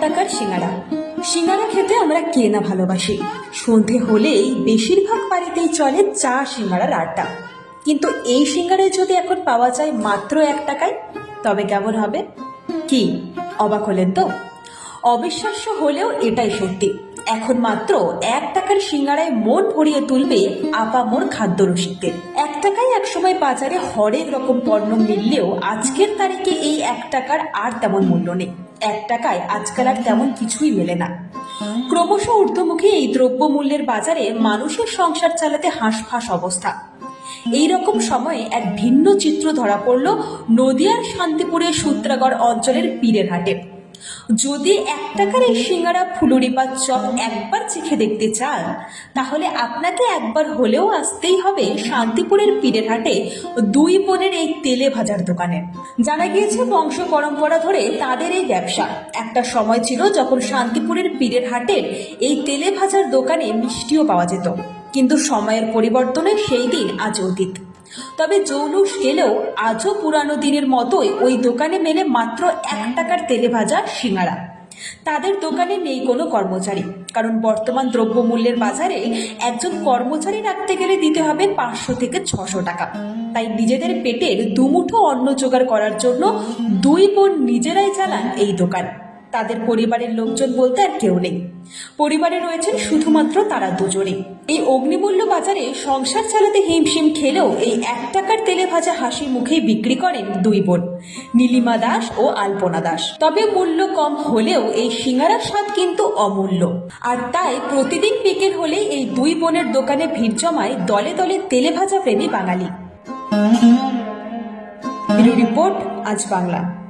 টাকার সিঙ্গারা। সিঙ্গারা খেতে আমরা কে না ভালোবাসি? সন্ধে হলেই বেশিরভাগ বাড়িতেই চলে চা সিঙ্গারার আড্ডা। কিন্তু এই সিঙ্গারায় যদি এখন পাওয়া যায় মাত্র এক টাকায়, তবে কেমন হবে? কি, অবাক হলেন তো? অবিশ্বাস্য হলেও এটাই সত্যি। এখন মাত্র এক টাকার সিঙ্গারায় মন ভরিয়ে তুলবে আপামোর খাদ্য রসিকদের। এক টাকায় একসময় বাজারে হরেক রকম পণ্য মিললেও আজকের তারিখে এই এক টাকার আর তেমন মূল্য নেই। এক টাকায় আজকাল আর তেমন কিছুই মেলে না। ক্রমশ ঊর্ধ্বমুখী এই দ্রব্যমূল্যের বাজারে মানুষের সংসার চালাতে হাঁসফাঁস অবস্থা। এই রকম সময়ে এক ভিন্ন চিত্র ধরা পড়ল নদিয়ার শান্তিপুরের সূত্রাগড় অঞ্চলের পীরের হাটে। যদি এক টাকার এই সিঙ্গারা ফুলুরি বা চপ একবার চেখে দেখতে চান, তাহলে আপনাকে একবার হলেও আসতেই হবে শান্তিপুরের পীরের হাটে দুই বোনের এই তেলে ভাজার দোকানে। জানা গিয়েছে, বংশ পরম্পরা ধরে তাদের এই ব্যবসা। একটা সময় ছিল যখন শান্তিপুরের পীরের হাটের এই তেলে ভাজার দোকানে মিষ্টিও পাওয়া যেত। কিন্তু সময়ের পরিবর্তনে সেই দিন আজ অতীত। তবে জৌলুস গেলেও আজও পুরানো দিনের মতোই ওই দোকানে মেলে মাত্র এক টাকার তেলে ভাজা সিঙ্গারা তাদের দোকানে নেই কোনো কর্মচারী, কারণ বর্তমান দ্রব্যমূল্যের বাজারে একজন কর্মচারী রাখতে গেলে দিতে হবে পাঁচশো থেকে ছশো টাকা। তাই নিজেদের পেটের দুমুঠো অন্ন জোগাড় করার জন্য দুই বোন নিজেরাই চালান এই দোকান। তাদের পরিবারের লোকজন বলতে আর কেউ নেই। পরিবারে রয়েছেন শুধুমাত্র তারা দুজনেই। এই অগ্নিমূল্য বাজারে সংসার চালাতে হিমশিম খেলেও এই এক টাকার তেলে ভাজা হাসি মুখেই বিক্রি করেন দুই বোন, নীলিমা দাস ও আলপনা দাস। তবে মূল্য কম হলেও এই সিঙ্গারার স্বাদ কিন্তু অমূল্য। আর তাই প্রতিদিন বিকেল হলেই এই দুই বোনের দোকানে ভিড় জমায় দলে দলে তেলে ভাজা প্রেমী বাঙালি। রিপোর্ট আজ বাংলা।